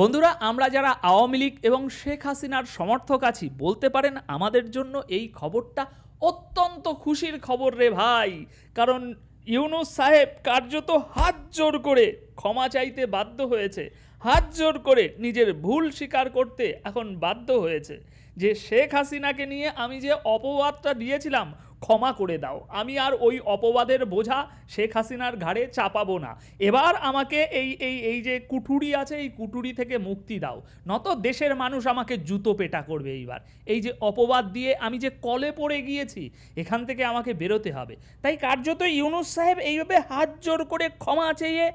বন্ধুরা, আমরা যারা আওয়ামী লীগ এবং শেখ হাসিনার সমর্থক আছি, বলতে পারেন আমাদের জন্য এই খবরটা অত্যন্ত খুশির খবর রে ভাই। কারণ ইউনুস সাহেব কার্যত হাত জোর করে ক্ষমা চাইতে বাধ্য হয়েছে। হাত জোর করে নিজের ভুল স্বীকার করতে এখন বাধ্য হয়েছে। যে শেখ হাসিনাকে নিয়ে আমি যে অপবাদটা দিয়েছিলাম ক্ষমা করে দাও। আমি আর ওই অপবাদের বোঝা শেখ হাসিনার ঘাড়ে চাপাবো না। এবার আমাকে এই এই এই যে কুঠুরি আছে, এই কুঠুরি থেকে মুক্তি দাও। নত দেশের মানুষ আমাকে জুতো পেটা করবে এইবার। এই যে অপবাদ দিয়ে আমি যে কলে পড়ে গিয়েছি, এখান থেকে আমাকে বেরোতে হবে। তাই কার্যত ইউনুস সাহেব এইভাবে হাত জোর করে ক্ষমা চেয়ে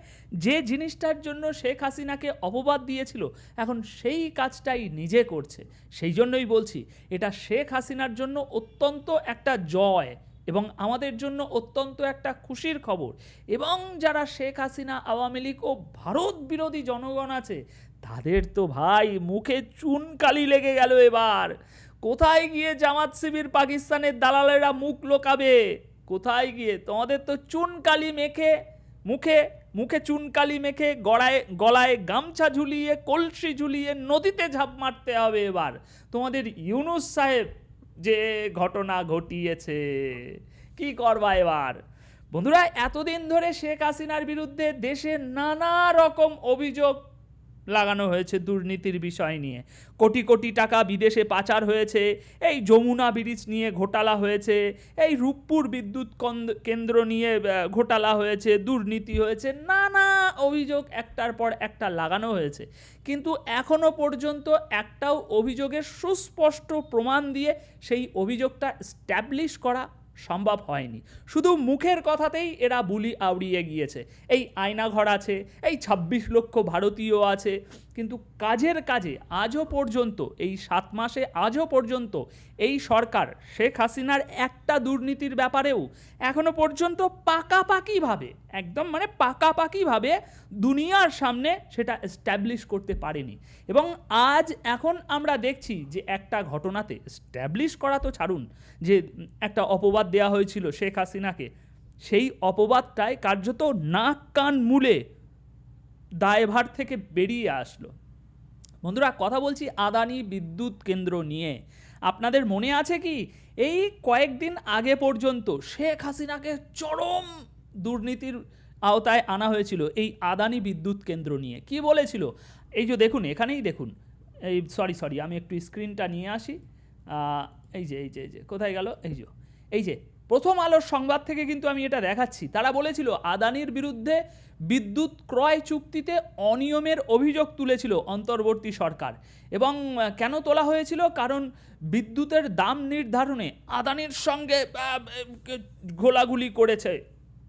যে জিনিসটার জন্য শেখ হাসিনাকে অপবাদ দিয়েছিল, এখন সেই কাজটাই নিজে করছে। সেই জন্যই বলছি, এটা শেখ হাসিনার জন্য অত্যন্ত একটা জয় এবং আমাদের জন্য অত্যন্ত একটা খুশির খবর। এবং যারা শেখ হাসিনা, আওয়ামী লীগ ও ভারত বিরোধী জনগণ আছে, তাদের তো ভাই মুখে চুনকালি লেগে গেল এবার। কোথায় গিয়ে জামাত শিবির পাকিস্তানের দালালেরা মুখ লোকাবে? কোথায় গিয়ে? তোমাদের তো চুনকালি মেখে, মুখে মুখে চুনকালি মেখে গড়ায়, গলায় গামছা ঝুলিয়ে, কলসি ঝুলিয়ে নদীতে ঝাঁপ মারতে হবে এবার। তোমাদের ইউনুস সাহেব যে ঘটনা ঘটিয়েছে। কি করবা এবার? বন্ধুরা, এতদিন ধরে শেখ হাসিনার বিরুদ্ধে দেশে নানা রকম অভিযোগ লাগানো হয়েছে দুর্নীতির বিষয় নিয়ে। কোটি কোটি টাকা বিদেশে পাচার হয়েছে, এই যমুনা ব্রিজ নিয়ে ঘোটালা হয়েছে, এই রূপপুর বিদ্যুৎ কন্দ- কেন্দ্র নিয়ে ঘোটালা হয়েছে, দুর্নীতি হয়েছে, নানা অভিযোগ একটার পর একটা লাগানো হয়েছে। কিন্তু এখনও পর্যন্ত একটাও অভিযোগের সুস্পষ্ট প্রমাণ দিয়ে সেই অভিযোগটা স্ট্যাবলিশ করা সম্ভব হয়নি। শুধু মুখের কথাতেই এরা বুলি আউড়িয়ে গিয়েছে। এই আয়নাঘর আছে, এই ২৬ লক্ষ ভারতীয় আছে। কিন্তু কাজের কাজে আজও পর্যন্ত, এই সাত মাসে আজও পর্যন্ত এই সরকার শেখ হাসিনার একটা দুর্নীতির ব্যাপারেও এখনও পর্যন্ত পাকাপাকিভাবে, একদম মানে পাকাপাকিভাবে দুনিয়ার সামনে সেটা স্ট্যাবলিশ করতে পারেনি। এবং আজ এখন আমরা দেখছি যে একটা ঘটনাতে স্ট্যাবলিশ করা তো ছাড়ুন, যে একটা অপবাদ দেওয়া হয়েছিল শেখ হাসিনাকে, সেই অপবাদটায় কার্যত নাক কান মূলে দায়ভার থেকে বেরিয়ে আসলো। বন্ধুরা, কথা বলছি আদানি বিদ্যুৎ কেন্দ্র নিয়ে। আপনাদের মনে আছে কি? এই কয়েকদিন আগে পর্যন্ত শেখ হাসিনাকে চরম দুর্নীতির আওতায় আনা হয়েছিল এই আদানি বিদ্যুৎ কেন্দ্র নিয়ে। কি বলেছিল? এই যে দেখুন, এখানেই দেখুন। এই সরি সরি আমি একটু স্ক্রিনটা নিয়ে আসি। এই যে এই যে এই যে, কোথায় গেল? এই যে এই যে প্রথম আলোর সংবাদ থেকে কিন্তু আমি এটা দেখাচ্ছি। তারা বলেছিল, আদানির বিরুদ্ধে বিদ্যুৎ ক্রয় চুক্তিতে অনিয়মের অভিযোগ তুলেছিল অন্তর্বর্তী সরকার। এবং কেন তোলা হয়েছিল? কারণ বিদ্যুতের দাম নির্ধারণে আদানির সঙ্গে ঘোলাগুলি করেছে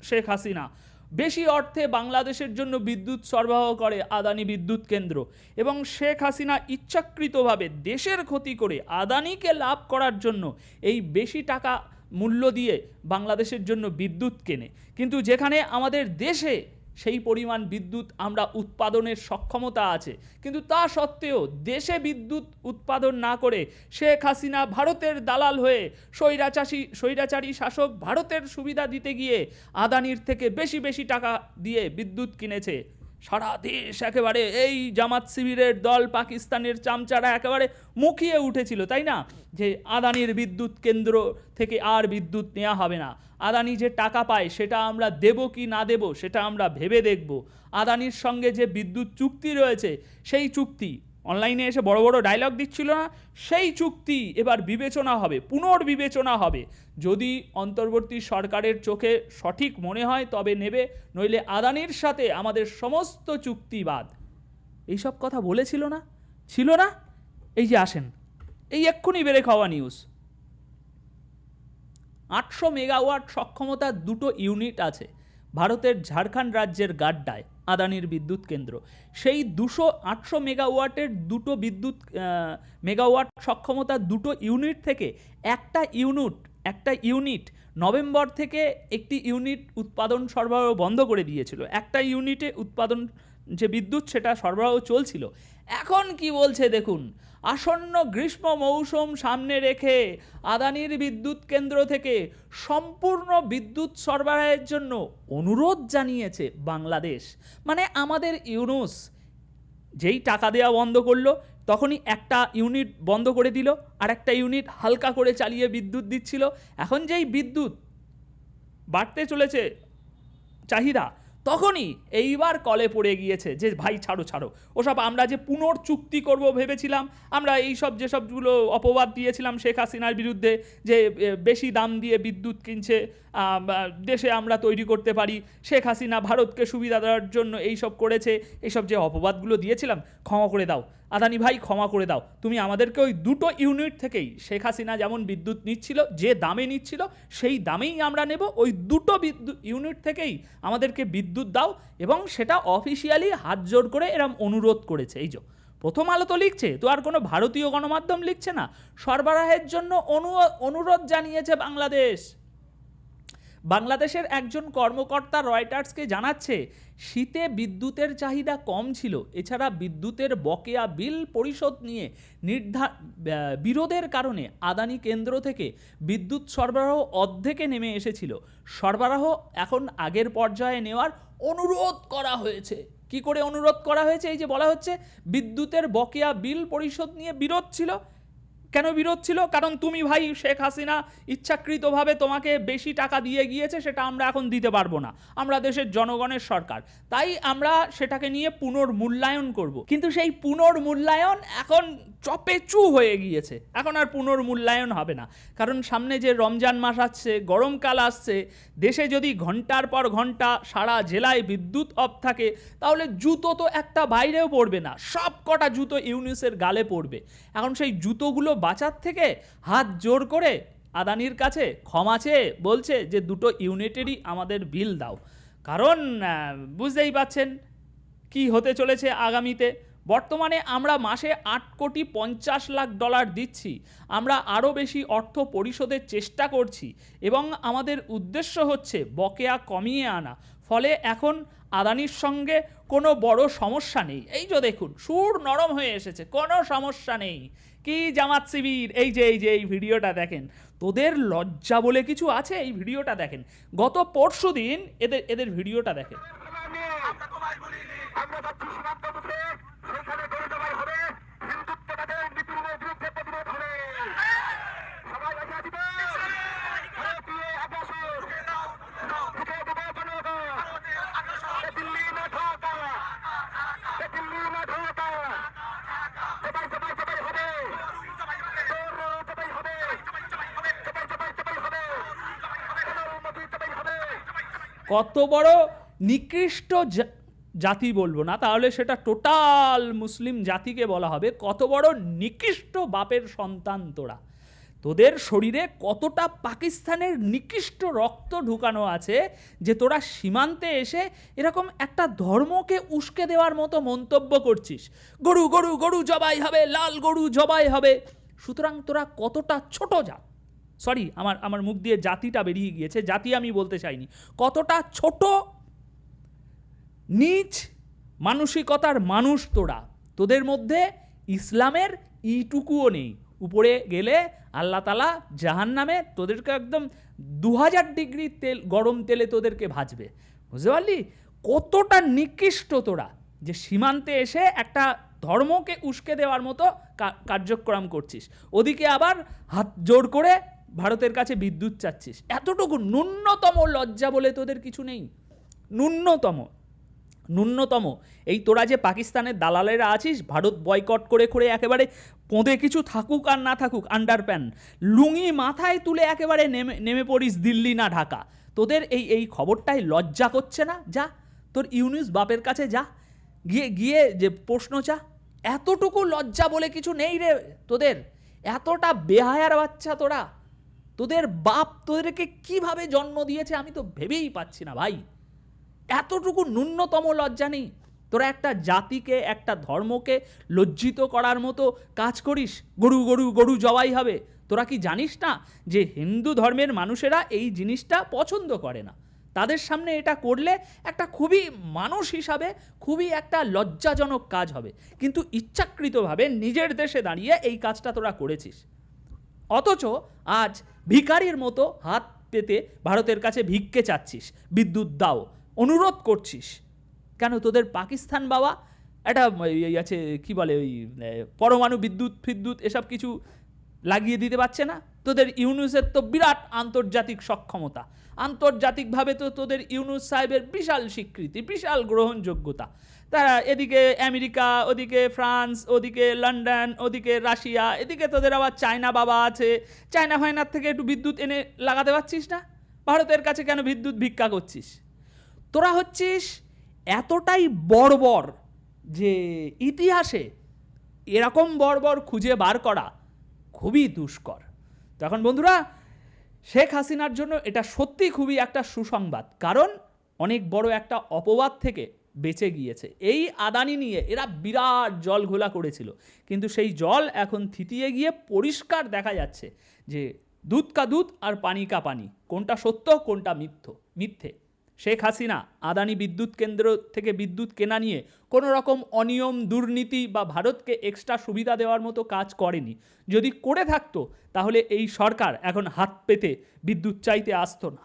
শেখ হাসিনা। বেশি অর্থে বাংলাদেশের জন্য বিদ্যুৎ সরবরাহ করে আদানি বিদ্যুৎ কেন্দ্র। এবং শেখ হাসিনা ইচ্ছাকৃতভাবে দেশের ক্ষতি করে আদানিকে লাভ করার জন্য এই বেশি টাকা মূল্য দিয়ে বাংলাদেশের জন্য বিদ্যুৎ কেনে। কিন্তু যেখানে আমাদের দেশে সেই পরিমাণ বিদ্যুৎ আমরা উৎপাদনের সক্ষমতা আছে, কিন্তু তা সত্ত্বেও দেশে বিদ্যুৎ উৎপাদন না করে শেখ হাসিনা ভারতের দালাল হয়ে স্বৈরাচাষী, স্বৈরাচারী শাসক ভারতের সুবিধা দিতে গিয়ে আদানির থেকে বেশি বেশি টাকা দিয়ে বিদ্যুৎ কিনেছে। সারা দেশ একেবারে, এই জামাত শিবিরের দল পাকিস্তানের চামচারা একেবারে মুখিয়ে উঠেছিল, তাই না? যে আদানির বিদ্যুৎ কেন্দ্র থেকে আর বিদ্যুৎ নেওয়া হবে না। আদানি যে টাকা পায়, সেটা আমরা দেব কি না দেব, সেটা আমরা ভেবে দেখব। আদানির সঙ্গে যে বিদ্যুৎ চুক্তি রয়েছে, সেই চুক্তি অনলাইনে এসে বড় বড় ডায়লগ দিচ্ছিল না, সেই চুক্তি এবার বিবেচনা হবে, পুনর্বিবেচনা হবে। যদি অন্তর্বর্তী সরকারের চোখে সঠিক মনে হয়, তবে নেবে, নইলে আদানির সাথে আমাদের সমস্ত চুক্তিবাদ এইসব কথা বলেছিল না? ছিল না? এই যে আসেন, এই এক্ষুনি বেড়ে খাওয়া নিউজ আটশো মেগাওয়াট সক্ষমতার দুটো ইউনিট আছে, ভারতের ঝাড়খণ্ড রাজ্যের গাড্ডায়। আদানির বিদ্যুৎ কেন্দ্র। সেই দুশো আটশো মেগাওয়াটের দুটো বিদ্যুৎ মেগাওয়াট সক্ষমতা দুটো ইউনিট থেকে একটা ইউনিট একটা ইউনিট নভেম্বর থেকে একটি ইউনিট উৎপাদন সরবরাহ বন্ধ করে দিয়েছিল। একটা ইউনিটে উৎপাদন যে বিদ্যুৎ সেটা সরবরাহ চলছিল। এখন কি বলছে দেখুন, আসন্ন গ্রীষ্ম মৌসুম সামনে রেখে আদানির বিদ্যুৎ কেন্দ্র থেকে সম্পূর্ণ বিদ্যুৎ সরবরাহের জন্য অনুরোধ জানিয়েছে বাংলাদেশ। মানে আমাদের ইউনুস যেই টাকা দেওয়া বন্ধ করল, তখনই একটা ইউনিট বন্ধ করে দিল, আর একটা ইউনিট হালকা করে চালিয়ে বিদ্যুৎ দিচ্ছিল। এখন যেই বিদ্যুৎ বাড়তে চলেছে, চাহিদা তখনই এইবার কলে পড়ে গিয়েছে যে, ভাই, ছাড়ো ছাড়ো। ওসব আমরা যে পুনর্চুক্তি করব ভেবেছিলাম, আমরা এই সব যেসবগুলো অপবাদ দিয়েছিলাম শেখ হাসিনার বিরুদ্ধে, যে বেশি দাম দিয়ে বিদ্যুৎ কিনছে দেশে আমরা তৈরি করতে পারি, শেখ হাসিনা ভারতকে সুবিধা দেওয়ার জন্য এইসব করেছে, এইসব যে অপবাদগুলো দিয়েছিলাম, ক্ষমা করে দাও। আদানি ভাই, ক্ষমা করে দাও। তুমি আমাদেরকে ওই দুটো ইউনিট থেকেই শেখ হাসিনা যেমন বিদ্যুৎ নিচ্ছিল, যে দামে নিচ্ছিল, সেই দামেই আমরা নেব। ওই দুটো বিদ্যুৎ ইউনিট থেকেই আমাদেরকে বিদ্যুৎ দাও এবং সেটা অফিসিয়ালি হাত জোর করে এরম অনুরোধ করেছে। এই যে, প্রথম আলো তো লিখছে, তো আর কোনো ভারতীয় গণমাধ্যম লিখছে না। সরবরাহের জন্য অনু, অনুরোধ জানিয়েছে বাংলাদেশ। বাংলাদেশের একজন কর্মকর্তা রয়টার্সকে জানাচ্ছে, শীতে বিদ্যুতের চাহিদা কম ছিল। এছাড়া বিদ্যুতের বকেয়া বিল পরিশোধ নিয়ে নির্ধার বিরোধের কারণে আদানি কেন্দ্র থেকে বিদ্যুৎ সরবরাহ অর্ধেকে নেমে এসেছিল। সরবরাহ এখন আগের পর্যায়ে নেওয়ার অনুরোধ করা হয়েছে। কি করে অনুরোধ করা হয়েছে? এই যে বলা হচ্ছে, বিদ্যুতের বকেয়া বিল পরিশোধ নিয়ে বিরোধ ছিল। কেন বিরোধ ছিল? কারণ তুমি ভাই শেখ হাসিনা ইচ্ছাকৃতভাবে তোমাকে বেশি টাকা দিয়ে গিয়েছে, সেটা আমরা এখন দিতে পারব না। আমরা দেশের জনগণের সরকার। তাই আমরা সেটাকে নিয়ে পুনর্মূল্যায়ন করব। কিন্তু সেই পুনর্মূল্যায়ন এখন চপেচু হয়ে গিয়েছে। এখন আর পুনর্মূল্যায়ন হবে না। কারণ সামনে যে রমজান মাস আসছে, গরমকাল আসছে, দেশে যদি ঘণ্টার পর ঘণ্টা সারা জেলায় বিদ্যুৎ অফ থাকে, তাহলে জুতো তো একটা বাইরেও পড়বে না। সব কটা জুতো ইউনিসের গালে পড়বে এখন সেই জুতোগুলো বাঁচার থেকে হাত জোর করে আদানির কাছে ক্ষমা চেয়ে বলছে যে, দুটো ইউনিটেরই আমাদের বিল দাও। কারণ বুঝতেই পাচ্ছেন কি হতে চলেছে আগামীতে। বর্তমানে আমরা মাসে আট কোটি পঞ্চাশ লাখ ডলার দিচ্ছি। আমরা আরও বেশি অর্থ পরিশোধের চেষ্টা করছি এবং আমাদের উদ্দেশ্য হচ্ছে বকেয়া কমিয়ে আনা। ফলে এখন আদানির সঙ্গে কোনো বড় সমস্যা নেই। এই যে দেখুন, সুর নরম হয়ে এসেছে, কোনো সমস্যা নেই। কি জামাত শিবির? এই যে এই যে, এই ভিডিওটা দেখেন। তোদের লজ্জা বলে কিছু আছে? এই ভিডিওটা দেখেন। গত পরশু দিন এদের এদের ভিডিওটা দেখেন আমরা তোমায় বলিনি আমরা যাচ্ছি সীমান্ত মুখে সেখানে গরু জবাই হবে হিন্দুত্ববাদের নিপীড়নের বিরুদ্ধে প্রতিরোধ হবে সবাই রাজি আছি তো? ভারতীয় আগ্রাসন ঢুকে দেবে জনগণ এ দিল্লি না ঢাকা এ দিল্লি না ঢাকা জবাই জবাই জবাই হবে গরু জবাই হবে জবাই জবাই জবাই হবে সোনার মোদি জবাই হবে কত বড় নিকৃষ্ট জাতি বলব না, তাহলে সেটা টোটাল মুসলিম জাতিকে বলা হবে, কত বড় নিকৃষ্ট বাপের সন্তান তোরা। তোদের শরীরে কতটা পাকিস্তানের নিকৃষ্ট রক্ত ঢুকানো আছে যে তোরা সীমান্তে এসে এরকম একটা ধর্মকে উস্কে দেওয়ার মতো মন্তব্য করছিস। গরু গরু গরু জবাই হবে, লাল গরু জবাই হবে। সুতরাং তোরা কতটা ছোট জাত সরি আমার আমার মুখ দিয়ে জাতিটা বেরিয়ে গিয়েছে, জাতি আমি বলতে চাইনি। কতটা ছোট, নিচ, মানসিকতার মানুষ তোরা। তোদের মধ্যে ইসলামের ইটুকুও নেই। উপরে গেলে আল্লাহ তালা জাহান নামে তোদেরকে একদম দু হাজার ডিগ্রি তেল, গরম তেলে তোদেরকে ভাজবে। বুঝতে পারলি? কতটা নিকৃষ্ট তোরা যে সীমান্তে এসে একটা ধর্মকে উস্কে দেওয়ার মতো কার্যক্রম করছিস। ওদিকে আবার হাত জোর করে ভারতের কাছে বিদ্যুৎ চাচ্ছিস। এতটুকু ন্যূনতম লজ্জা বলে তোদের কিছু নেই। ন্যূনতম ন্যূনতম। এই তোরা যে পাকিস্তানের দালালেরা আছিস, ভারত বয়কট করে করে একেবারে পোঁদে কিছু থাকুক আর না থাকুক আন্ডার প্যান্ট লুঙ্গি মাথায় তুলে একেবারে নেমে নেমে পড়িস দিল্লি না ঢাকা। তোদের এই এই খবরটাই লজ্জা করছে না? যা, তোর ইউনিস বাপের কাছে যা। গিয়ে গিয়ে যে প্রশ্ন চা এতটুকু লজ্জা বলে কিছু নেই রে তোদের। এতটা বেহায়ার বাচ্চা তোরা। তোদের বাপ তোদেরকে কীভাবে জন্ম দিয়েছে আমি তো ভেবেই পাচ্ছি না ভাই। এতটুকু ন্যূনতম লজ্জা নেই। তোরা একটা জাতিকে, একটা ধর্মকে লজ্জিত করার মতো কাজ করিস। গরু গরু গরু জবাই হবে। তোরা কি জানিস না যে হিন্দু ধর্মের মানুষেরা এই জিনিসটা পছন্দ করে না? তাদের সামনে এটা করলে একটা খুবই মানুষ হিসাবে খুবই একটা লজ্জাজনক কাজ হবে। কিন্তু ইচ্ছাকৃতভাবে নিজের দেশে দাঁড়িয়ে এই কাজটা তোরা করেছিস। অথচ আজ ভিকারির মতো হাত পেতে ভারতের কাছে ভিক্ষে চাচ্ছিস। বিদ্যুৎ দাও, অনুরোধ করছিস। কেন তোদের পাকিস্তান বাবা? একটা আছে, কি বলে ওই পরমাণু বিদ্যুৎ ফিদ্যুৎ এসব কিছু লাগিয়ে দিতে পারছে না? তোদের ইউনুসের তো বিরাট আন্তর্জাতিক সক্ষমতা। আন্তর্জাতিকভাবে তো তোদের ইউনুস সাহেবের বিশাল স্বীকৃতি, বিশাল গ্রহণযোগ্যতা। তারা এদিকে আমেরিকা, ওদিকে ফ্রান্স, ওদিকে লন্ডন, ওদিকে রাশিয়া, এদিকে তোদের আবার চায়না বাবা আছে। চায়না ফাইনার থেকে একটু বিদ্যুৎ এনে লাগাতে পারছিস না? ভারতের কাছে কেন বিদ্যুৎ ভিক্ষা করছিস? তোরা হচ্ছিস এতটাই বর্বর যে ইতিহাসে এরকম বর্বর খুঁজে বার করা খুবই দুষ্কর। তো এখন বন্ধুরা, শেখ হাসিনার জন্য এটা সত্যি খুবই একটা সুসংবাদ। কারণ অনেক বড় একটা অপবাদ থেকে বেঁচে গিয়েছে। এই আদানি নিয়ে এরা বিরাট জল ঘোলা করেছিল। কিন্তু সেই জল এখন থিতিয়ে গিয়ে পরিষ্কার দেখা যাচ্ছে যে দুধ কা দুধ আর পানি কা পানি, কোনটা সত্য, কোনটা মিথ্য, মিথ্যে। শেখ হাসিনা আদানি বিদ্যুৎ কেন্দ্র থেকে বিদ্যুৎ কেনা নিয়ে কোনো রকম অনিয়ম, দুর্নীতি বা ভারতকে এক্সট্রা সুবিধা দেওয়ার মতো কাজ করেনি। যদি করে থাকতো, তাহলে এই সরকার এখন হাত পেতে বিদ্যুৎ চাইতে আসতো না।